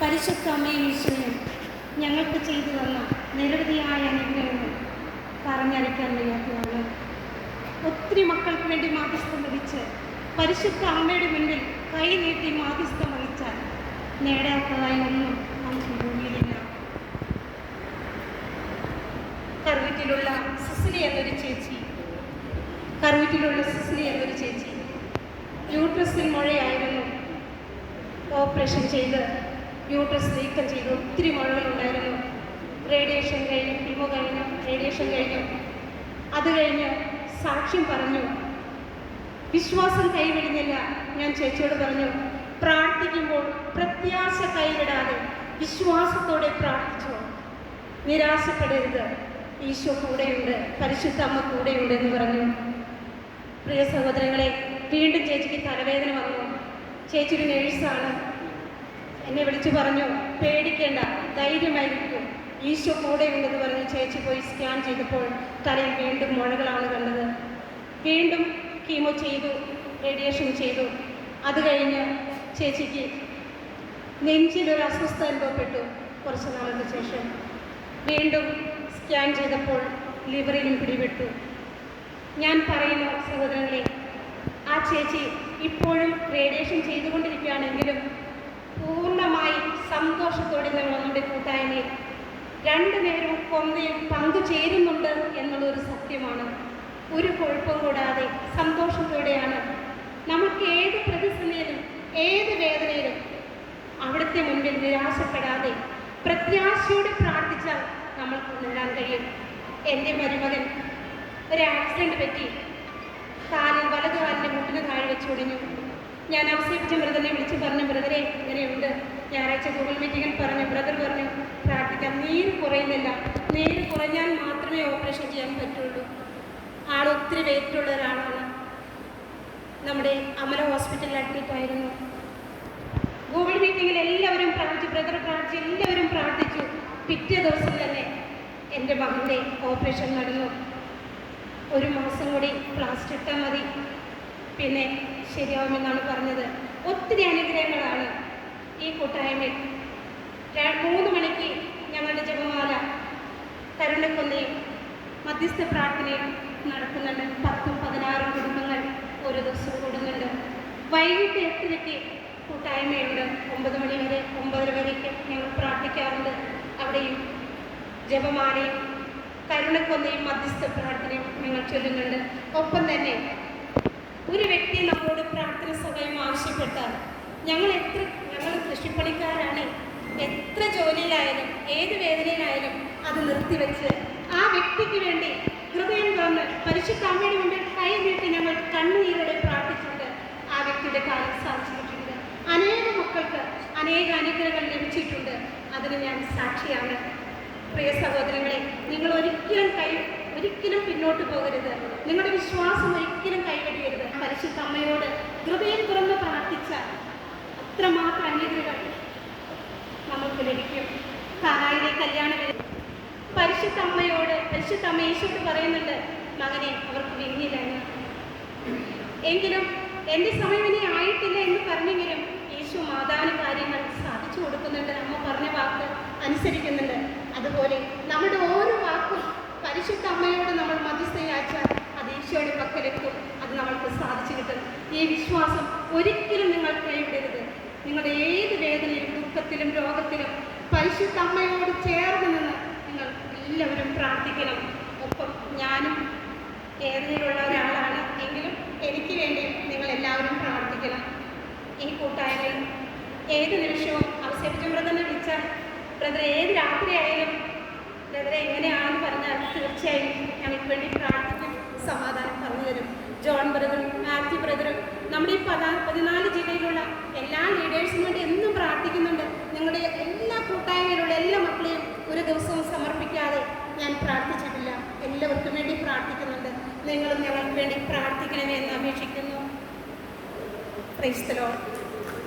പരിശുദ്ധ അമ്മയും ഈശ്വരനും ഞങ്ങൾക്ക് ചെയ്തു തന്ന നിരവധിയായ അനുഗ്രഹങ്ങൾ പറഞ്ഞറിയിക്കാൻ വയ്യാത്തതാണ്. ഒത്തിരി മക്കൾക്ക് വേണ്ടി മാധ്യസ്ഥം വഹിച്ച് പരിശുദ്ധ അമ്മയുടെ മുൻപിൽ കൈ നീട്ടി മാധ്യസ്ഥം വഹിച്ചാൽ നേടാത്തതായി ഒന്നും നമുക്ക് ഭൂമിയിലില്ല. കറുവറ്റിലുള്ള സിസിലി എന്നൊരു ചേച്ചി കറുവറ്റിലുള്ള സിസിലി എന്നൊരു ചേച്ചി യൂട്രസിൽ മുഴയായിരുന്നു ഓപ്പറേഷൻ ചെയ്ത് യൂട്രസ് നീക്കം ചെയ്തു. ഒത്തിരി മുഴകളുണ്ടായിരുന്നു റേഡിയേഷൻ കഴിഞ്ഞു കിമോ കഴിഞ്ഞു റേഡിയേഷൻ കഴിഞ്ഞു. അത് കഴിഞ്ഞ് സാക്ഷ്യം പറഞ്ഞു. വിശ്വാസം കൈവിടുന്നില്ല ഞാൻ ചേച്ചിയോട് പറഞ്ഞു പ്രാർത്ഥിക്കുമ്പോൾ പ്രത്യാശ കൈവിടാതെ വിശ്വാസത്തോടെ പ്രാർത്ഥിച്ചു. നിരാശപ്പെടരുത്. ഈശോ കൂടെയുണ്ട്. പരിശുദ്ധ അമ്മ കൂടെയുണ്ട് എന്ന് പറഞ്ഞു. പ്രിയ സഹോദരങ്ങളെ വീണ്ടും ചേച്ചിക്ക് തലവേദന വന്നു. ചേച്ചി ഒരു നേഴ്സാണ് എന്നെ വിളിച്ചു പറഞ്ഞു പേടിക്കേണ്ട ധൈര്യമായിരിക്കും. ഈശോ കൂടെയുണ്ടെന്ന് പറഞ്ഞ് ചേച്ചി പോയി സ്കാൻ ചെയ്തപ്പോൾ തലയിൽ വീണ്ടും മുഴകളാണ് കണ്ടത്. വീണ്ടും കീമോ ചെയ്തു റേഡിയേഷൻ ചെയ്തു. അത് കഴിഞ്ഞ് ചേച്ചിക്ക് നെഞ്ചിലൊരു അസ്വസ്ഥ അനുഭവപ്പെട്ടു കുറച്ച് നാളുകൾക്ക് ശേഷം. വീണ്ടും സ്കാൻ ചെയ്തപ്പോൾ ലിവറിലും പിടിപെട്ടു. ഞാൻ പറയുന്നു സഹോദരങ്ങളെ ആ ചേച്ചി ഇപ്പോഴും റേഡിയേഷൻ ചെയ്തുകൊണ്ടിരിക്കുകയാണെങ്കിലും പൂർണമായി സന്തോഷത്തോടെ നമ്മൾ നമ്മുടെ കൂട്ടായ്മയിൽ രണ്ടു നേരവും പങ്കു ചേരുന്നുണ്ട് എന്നുള്ളൊരു സത്യമാണ്. ഒരു കുഴപ്പം കൂടാതെ സന്തോഷത്തോടെയാണ് നമുക്ക് ഏത് പ്രതിസന്ധിയിലും ഏത് വേദനയിലും അവിടുത്തെ മുൻപിൽ നിരാശപ്പെടാതെ പ്രത്യാശയോടെ പ്രാർത്ഥിച്ചാൽ നമ്മൾക്ക് നേടാൻ കഴിയും. എന്റെ മരുമകൻ ഒരു ആക്സിഡന്റ് പറ്റി. കാലിൽ വലതുകാലിന്റെ മുട്ടിന് താഴെ വെച്ച് ഒടിഞ്ഞു. ഞാൻ അവസരിപ്പിച്ച ബ്രദറിനെ വിളിച്ച് പറഞ്ഞു ബ്രദറെ ഇങ്ങനെയുണ്ട്. ഞായറാഴ്ച ഗൂഗിൾ മീറ്റിങ്ങിൽ പറഞ്ഞു ബ്രദർ പറഞ്ഞു പ്രാർത്ഥിക്കാം നീര് കുറയുന്നില്ല. നീര് കുറഞ്ഞാൽ മാത്രമേ ഓപ്പറേഷൻ ചെയ്യാൻ പറ്റുള്ളൂ. ആൾ ഒത്തിരി വെയിറ്റുള്ള ഒരാളാണ്. നമ്മുടെ അമല ഹോസ്പിറ്റലിൽ അഡ്മിറ്റ് ആയിരുന്നു. ഗൂഗിൾ മീറ്റിങ്ങിൽ എല്ലാവരും പ്രാർത്ഥിച്ചു ബ്രദർ പ്രാർത്ഥിച്ചു എല്ലാവരും പ്രാർത്ഥിച്ചു. പിറ്റേ ദിവസം തന്നെ എന്റെ മകന്റെ ഓപ്പറേഷൻ നടന്നു. ഒരു മാസം കൂടി പ്ലാസ്റ്റർ ഇട്ടാൽ മതി. പിന്നെ ശരിയാവുമെന്നാണ് പറഞ്ഞത്. ഒത്തിരി അനുഗ്രഹങ്ങളാണ് ഈ കൂട്ടായ്മയിൽ. മൂന്ന് മണിക്ക് ഞങ്ങളുടെ ജപമാല കരുണക്കൊന്നയും മധ്യസ്ഥ പ്രാർത്ഥനയും നടക്കുന്നുണ്ട്. പത്തും പതിനാറും കുടുംബങ്ങൾ ഒരു ദിവസം കൂടുന്നുണ്ട്. വൈകിട്ട് എട്ടരയ്ക്ക് കൂട്ടായ്മയുണ്ട്. ഒമ്പത് മണി വരെ ഒമ്പതര വരെയൊക്കെ ഞങ്ങൾ പ്രാർത്ഥിക്കാറുണ്ട്. അവിടെയും ജപമാലയും കരുണക്കൊന്നയും മധ്യസ്ഥ പ്രാർത്ഥനയും ഞങ്ങൾ ചൊല്ലുന്നുണ്ട്. ഒപ്പം തന്നെ ഒരു വ്യക്തി നമ്മളോട് പ്രാർത്ഥന സഹായം ആവശ്യപ്പെട്ടാൽ ഞങ്ങൾ എത്ര ഞങ്ങൾ കൃഷിപ്പണിക്കാരാണ്. എത്ര ജോലിയിലായാലും ഏത് വേദനയിലായാലും അത് നിർത്തിവെച്ച് ആ വ്യക്തിക്ക് വേണ്ടി ഹൃദയം തുറന്ന് പരിശുദ്ധ അമ്മയുടെ മുമ്പിൽ കൈ നീട്ടി ഞങ്ങൾ കണ്ണുനീരോടെ പ്രാർത്ഥിച്ചിട്ട് ആ വ്യക്തിയുടെ കാര്യം സാധിച്ചിട്ടുണ്ട്. അനേക മക്കൾക്ക് അനേക അനുഗ്രഹങ്ങൾ ലഭിച്ചിട്ടുണ്ട്. അതിന് ഞാൻ സാക്ഷിയാണ്. പ്രിയ സഹോദരങ്ങളെ നിങ്ങൾ ഒരിക്കലും കൈ ഒരിക്കലും പിന്നോട്ട് പോകരുത്. നിങ്ങളുടെ വിശ്വാസം ഒരിക്കലും കൈവടിയരുത് പരിശുദ്ധ അമ്മയോട് ഹൃദയം തുറന്ന് പ്രാർത്ഥിച്ച അത്രമാത്രം അനുഗ്രഹം നമുക്ക് ലഭിക്കും. കാനായിലെ കല്യാണ പരിശുദ്ധ അമ്മയോട് പരിശുദ്ധ അമ്മ പറയുന്നുണ്ട് മകനെ അവർക്ക് വിങ്ങില്ല എന്ന് എങ്കിലും എന്റെ സമയം ഇനി ആയിട്ടില്ല എന്ന് പറഞ്ഞെങ്കിലും യേശു മാതാവിന് കാര്യങ്ങൾ സാധിച്ചു കൊടുക്കുന്നുണ്ട്. അമ്മ പറഞ്ഞ വാക്ക് അനുസരിക്കുന്നുണ്ട്. അതുപോലെ നമ്മുടെ ഓരോ വാക്കും പരിശുദ്ധ നമ്മൾ നമ്മൾ മധ്യസ്ഥയാച്ചാൽ അത് ഈശോയുടെ പക്കലെത്തും. അത് നമ്മൾക്ക് സാധിച്ചു കിട്ടും. ഈ വിശ്വാസം ഒരിക്കലും നിങ്ങൾ കൈവിടരുത്. നിങ്ങളുടെ ഏത് വേദനയിലും ദുഃഖത്തിലും രോഗത്തിലും പരിശുദ്ധ അമ്മയോട് ചേർന്ന് നിന്ന് നിങ്ങൾ എല്ലാവരും പ്രാർത്ഥിക്കണം. ഒപ്പം ഞാനും കേരളയിലുള്ള ഒരാളാണ്. എങ്കിലും എനിക്ക് വേണ്ടി നിങ്ങൾ എല്ലാവരും പ്രാർത്ഥിക്കണം. ഈ കൂട്ടായ്മയിൽ ഏത് നിമിഷവും അവസരിച്ച ബ്രദറിനെ വിളിച്ചാൽ ബ്രദർ ഏത് രാത്രിയായാലും ബ്രദറെ എങ്ങനെയാണെന്ന് പറഞ്ഞാൽ തീർച്ചയായും ഞങ്ങൾക്ക് വേണ്ടി പ്രാർത്ഥിക്കും സമാധാനം പറഞ്ഞു തരും. ജോൺ ബ്രദറും മാത്യു ബ്രദറും നമ്മുടെ ഈ പതാ പതിനാല് ജില്ലയിലുള്ള എല്ലാ ലീഡേഴ്സിനും വേണ്ടി എന്നും പ്രാർത്ഥിക്കുന്നുണ്ട്. നിങ്ങളുടെ എല്ലാ കൂട്ടായ്മയിലുള്ള എല്ലാ മക്കളെയും ഒരു ദിവസവും സമർപ്പിക്കാതെ ഞാൻ പ്രാർത്ഥിച്ചിട്ടില്ല. എല്ലാവർക്കും വേണ്ടി പ്രാർത്ഥിക്കുന്നുണ്ട്. നിങ്ങളും ഞങ്ങൾക്ക് വേണ്ടി പ്രാർത്ഥിക്കണമേ എന്ന് അപേക്ഷിക്കുന്നു. ക്രൈസ്തലോ